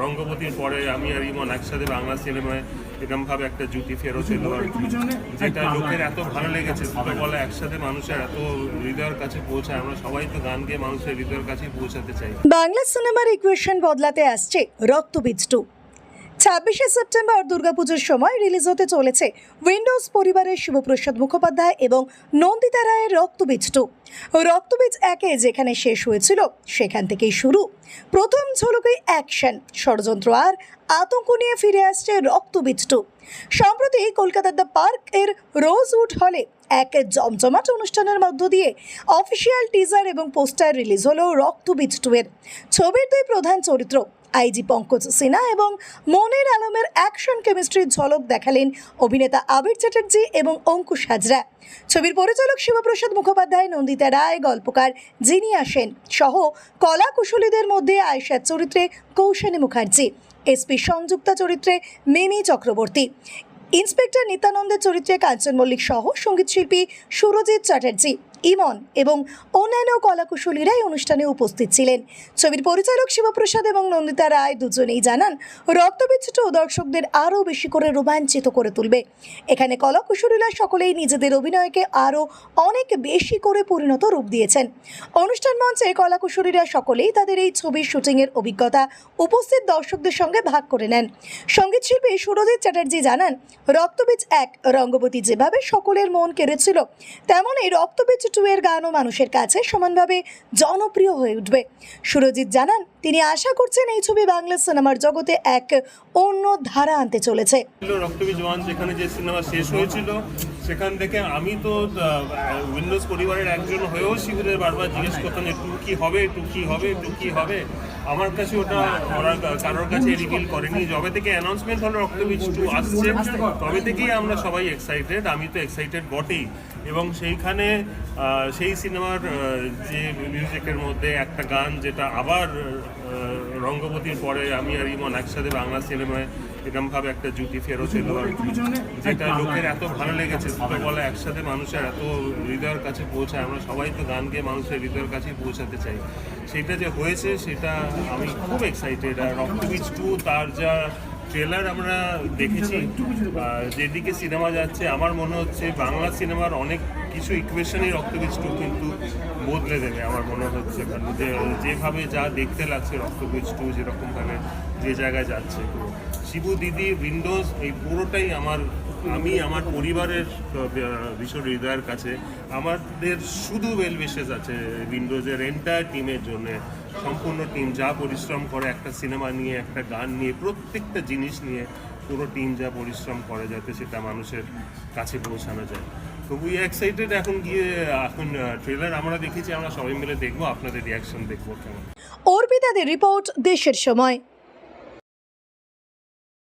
রঙ্গবতীর পরে আমি আর ইমন একসাথে বাংলা সিনেমায় এরকমভাবে একটা জুটি ফেরত এলো আর কি। যেটা লোকের এত ভালো লেগেছে দুটো বলা একসাথে মানুষের এত হৃদয়ের কাছে পৌঁছায় আমরা সবাই তো গান গিয়ে মানুষের হৃদয়ের কাছে পৌঁছাতে চাই বাংলা সিনেমার ইকুয়েশন বদলাতে আসছে রক্তবীজ টু ছাব্বিশে সেপ্টেম্বর দুর্গাপুজোর সময় রিলিজ হতে চলেছে উইন্ডোজ পরিবারের শিবপ্রসাদ মুখোপাধ্যায় এবং নন্দিতা রায়ের রক্তবীজ টু। রক্তবীজ একে যেখানে শেষ হয়েছিল, সেখান থেকেই শুরু। প্রথম ঝলকেই অ্যাকশন ষড়যন্ত্র আর আতঙ্ক নিয়ে ফিরে আসছে রক্তবীজ টু। সম্প্রতি কলকাতার দ্য পার্কের রোজউড হলে এক জমজমাট অনুষ্ঠানের মধ্য দিয়ে অফিসিয়াল টিজার এবং পোস্টার রিলিজ হলো টু এর। ছবির দুই প্রধান চরিত্র, আইজি পঙ্কজ সিনহা এবং মনির আলমের অ্যাকশন কেমিস্ট্রির ঝলক দেখালেন অভিনেতা আবির চ্যাটার্জি এবং অঙ্কুশ হাজরা। ছবির পরিচালক শিবপ্রসাদ মুখোপাধ্যায়, নন্দিতা রায়, গল্পকার যিনি আসেন সহ কলা কুশলীদের মধ্যে আয়েশার চরিত্রে কৌশানী মুখার্জি। এসপি সংযুক্তা চরিত্রে মিমি চক্রবর্তী। ইন্সপেক্টর নিতানন্দের চরিত্রে কাঞ্চন মল্লিক সহ সঙ্গীতশিল্পী সুরজিৎ চ্যাটার্জি। ইমন এবং অন্যান্য কলাকুশলীরাই অনুষ্ঠানে উপস্থিত ছিলেন। ছবির পরিচালক শিবপ্রসাদ এবং নন্দিতা রায় দুজনেই জানান, রক্তবিচ্ছিন্ন দর্শকদের আরও বেশি করে রোমাঞ্চিত করে তুলবে। এখানে কলাকুশলীরা সকলেই নিজেদের অভিনয়কে আরও অনেক বেশি করে পরিণত রূপ দিয়েছেন। অনুষ্ঠান মঞ্চে কলাকুশলীরা সকলেই তাদের এই ছবির শুটিংয়ের অভিজ্ঞতা উপস্থিত দর্শকদের সঙ্গে ভাগ করে নেন। সঙ্গীতশিল্পী সুরজিৎ চ্যাটার্জি জানান, রক্তবীজ এক, রঙ্গবতী যেভাবে সকলের মন কেড়েছিল, তেমনই রক্তবীজ টু এর গানও মানুষের কাছে সমানভাবে জনপ্রিয় হয়ে উঠবে। সুরজিৎ জানান, তিনি আশা করছেন এই ছবি বাংলা সিনেমার জগতে এক অন্য ধারা আনতে চলেছে। ছিল রক্তবীজ ওয়ান যেখানে যে সিনেমা শেষ হয়েছিল, সেখান থেকে আমি তো উইন্ডোজ পরিবারের একজন হয়েও শিবিরের বারবার জিজ্ঞেস করতাম যে কি হবে টু কি হবে টু কি হবে? আমার কাছে ওটা ওরা কারোর কাছে রিভিল করেনি। যবে থেকে অ্যানাউন্সমেন্ট হলো, রক্তবীজ টু আসছে, তবে থেকেই আমরা সবাই এক্সাইটেড আমি তো এক্সাইটেড বটেই। এবং সেইখানে সেই সিনেমার যে মিউজিকের মধ্যে একটা গান যেটা আবার রঙ্গপতির পরে আমি আর ইমন একসাথে বাংলা সিনেমায় এরকম ভাবে একটা জুটি ফেরত এলো আর কি। যেটা লোকের এত ভালো লেগেছে দুটো বলা একসাথে মানুষের এত হৃদয়ের কাছে পৌঁছায় আমরা সবাই তো গান গিয়ে মানুষের হৃদয়ের কাছে পৌঁছাতে চাই। সেটা যে হয়েছে সেটা আমি খুব এক্সাইটেড আর রক্তবীজ টু তার যা ট্রেলার আমরা দেখেছি যেদিকে সিনেমা যাচ্ছে আমার মনে হচ্ছে বাংলা সিনেমার অনেক কিছু ইকুয়েশনই রক্তবীজ টু কিন্তু বদলে দেবে আমার মনে হচ্ছে। কারণ যেভাবে যা দেখতে লাগছে রক্তবীজ টু যেরকমভাবে যে জায়গায় যাচ্ছে। শিবু দিদি উইন্ডোজ এই পুরোটাই আমার, আমি আমার পরিবারের ভীষণ হৃদয়ের কাছে। আমাদের শুধু ওয়েল উইশেস আছে উইন্ডোজের এন্টায়ার টিমের জন্য। সম্পূর্ণ টিম যা পরিশ্রম করে, একটা সিনেমা নিয়ে, একটা গান নিয়ে, প্রত্যেকটা জিনিস নিয়ে পুরো টিম যা পরিশ্রম করে যাতে সেটা মানুষের কাছে পৌঁছানো যায়। তো উই এক্সাইটেড এখন গিয়ে, এখন ট্রেলার আমরা দেখেছি, আমরা সবাই মিলে দেখব, আপনাদের রিয়াকশন দেখব কেমন। অর্পিতাদের রিপোর্ট দেশের সময়।